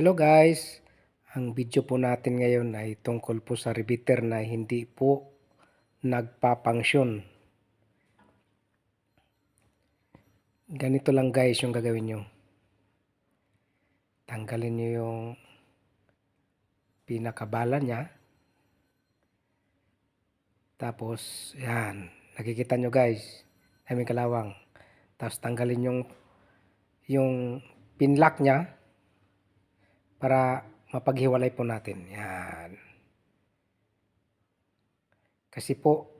Hello guys, ang video po natin ngayon ay tungkol po sa repeater na hindi po nagpapangsyon. Ganito lang guys yung gagawin nyo. Tanggalin nyo yung pinakabala niya. Tapos, yan. Nakikita nyo guys. Daming kalawang. Tapos tanggalin yung yung pinlock niya para mapaghiwalay po natin. Yan. Kasi po,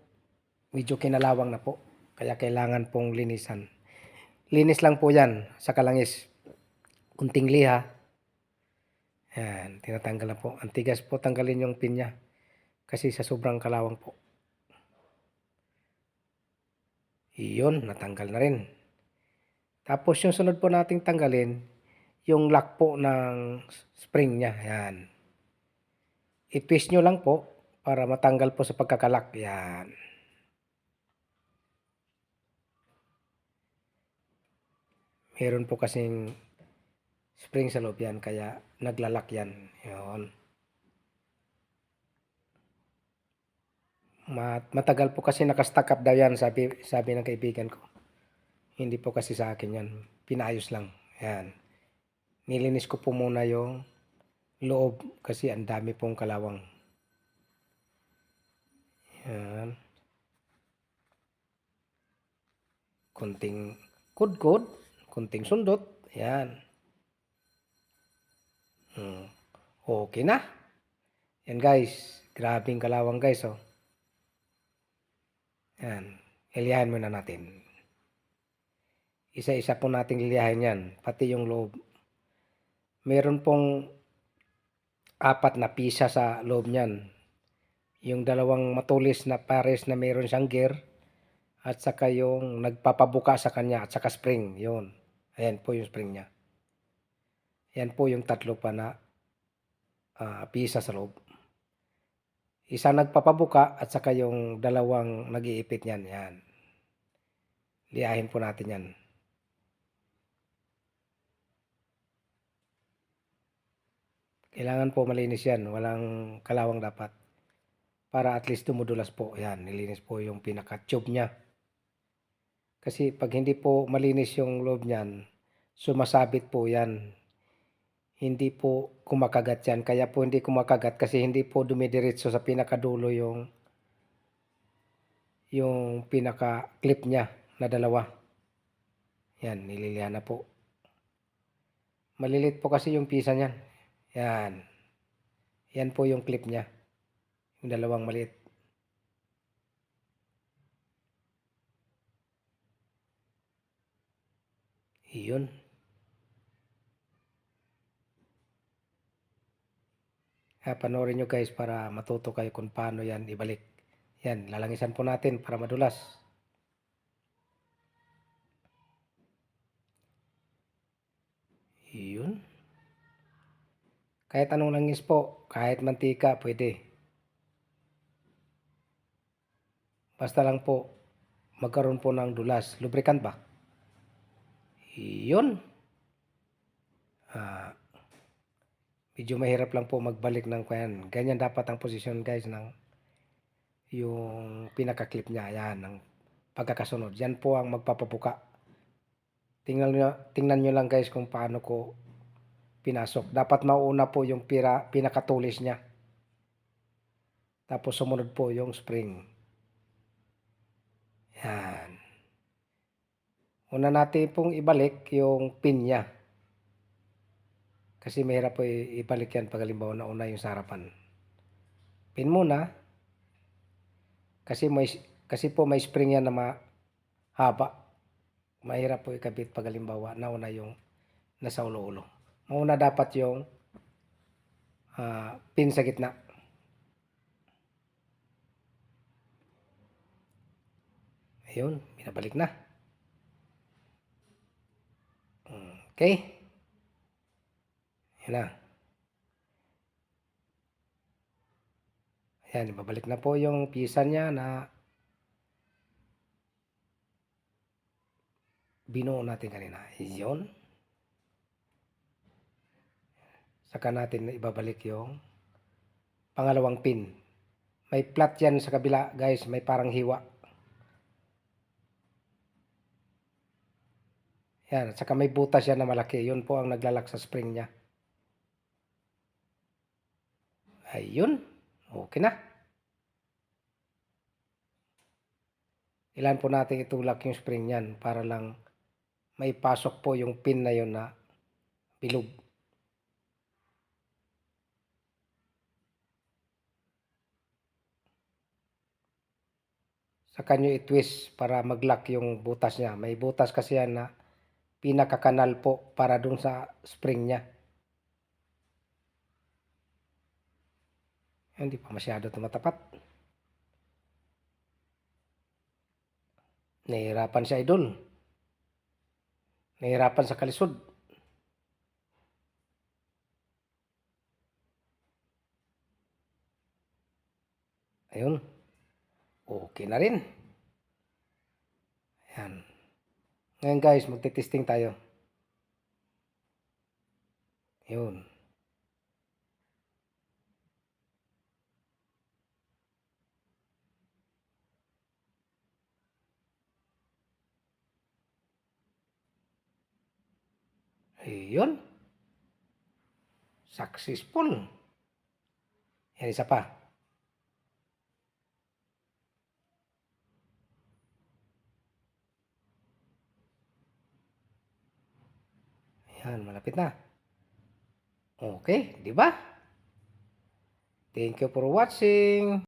medyo kinalawang na po. Kaya kailangan pong linisan. Linis lang po yan sa kalangis. Kunting liha. Yan, tinatanggal na po. Ang tigas po tanggalin yung pin niya. Kasi sa sobrang kalawang po. Iyon, natanggal na rin. Tapos yung sunod po nating tanggalin, yung lock po ng spring niya. Yan. I-twist nyo lang po para matanggal po sa pagkakalak. Yan. Meron po kasing spring sa loob yan, kaya naglalak yan. Yun. Mat- matagal po kasi nakastack up daw yan, sabi, sabi ng kaibigan ko. Hindi po kasi sa akin yan. Pinayos lang. Yan. Nilinis ko po muna yung loob kasi ang dami pong kalawang. Yan. Kunting kudkod, kunting sundot. Yan. Hmm. Okay na. Yan guys. Grabing kalawang guys oh. Yan. Ilihan muna natin. Isa-isa po nating liliyahin yan. Pati yung loob. Meron pong apat na pisa sa loob niyan. Yung dalawang matulis na pares na meron siyang gear at saka yung nagpapabuka sa kanya at saka spring. Yun. Ayan po yung spring niya. Yan po yung tatlo pa na ah, pisa sa loob. Isa nagpapabuka at saka yung dalawang nag-iipit niyan. Yan. Liyahin po natin yan. Kailangan po malinis yan. Walang kalawang dapat. Para at least dumudulas po. Yan, nilinis po yung pinaka-tube niya. Kasi pag hindi po malinis yung loob niyan, sumasabit po yan. Hindi po kumakagat yan. Kaya po hindi kumakagat kasi hindi po dumidiretso sa pinakadulo yung yung pinaka-clip niya na dalawa. Yan, nililihan na po. Malilit po kasi yung pisa niyan. Yan. Yan po yung clip niya. Yung dalawang maliit. Iyon. Kaya panoorin nyo guys para matuto kayo kung paano yan ibalik. Yan, lalangisan po natin para madulas. Iyon. Kahit anong langis po, kahit mantika, pwede. Basta lang po, magkaroon po ng dulas. Lubricant ba? Iyon. Ah, medyo mahirap lang po magbalik ng kwan. Ganyan dapat ang posisyon guys ng yung pinaka-clip niya. Yan, ng pagkakasunod. Yan po ang magpapabuka. Tingnan nyo, tingnan nyo lang guys kung paano ko pinasok. Dapat mauna po yung pira, pinakatulis niya. Tapos sumunod po yung spring. Yan. Una natin pong ibalik yung pin niya. Kasi mahirap po ibalik yan pag halimbawa na una yung sa harapan. Pin muna. Kasi may kasi po may spring yan na mahaba. Mahirap po ikabit pag halimbawa nauna yung nasa ulo-ulo. Mauna dapat yung ah, pin sa gitna. Ayun, binabalik na. Okay. Yan na. Ayan, ibabalik na po yung pisa niya na binuo natin kanina. Yun. Saka natin ibabalik yung pangalawang pin. May flat yan sa kabila guys, may parang hiwa. Yan, saka may butas yan na malaki. Yun po ang naglalak sa spring niya. Ayun. Okay na. Ilan po natin itulak yung spring niyan para lang may pasok po yung pin na yun na bilog. Saka i-twist para mag-lock yung butas niya. May butas kasi yan na pinakakanal po para dun sa spring niya. Hindi pa masyado tumatapat. Nahihirapan siya idol. Nahihirapan sa kalisod. Ayun. Okay na rin. Ayan. Ngayon guys, magte-testing tayo. Ayun. Ayun. Successful. Yan, isa pa. Ayan, malapit na. Okay, di ba? Thank you for watching.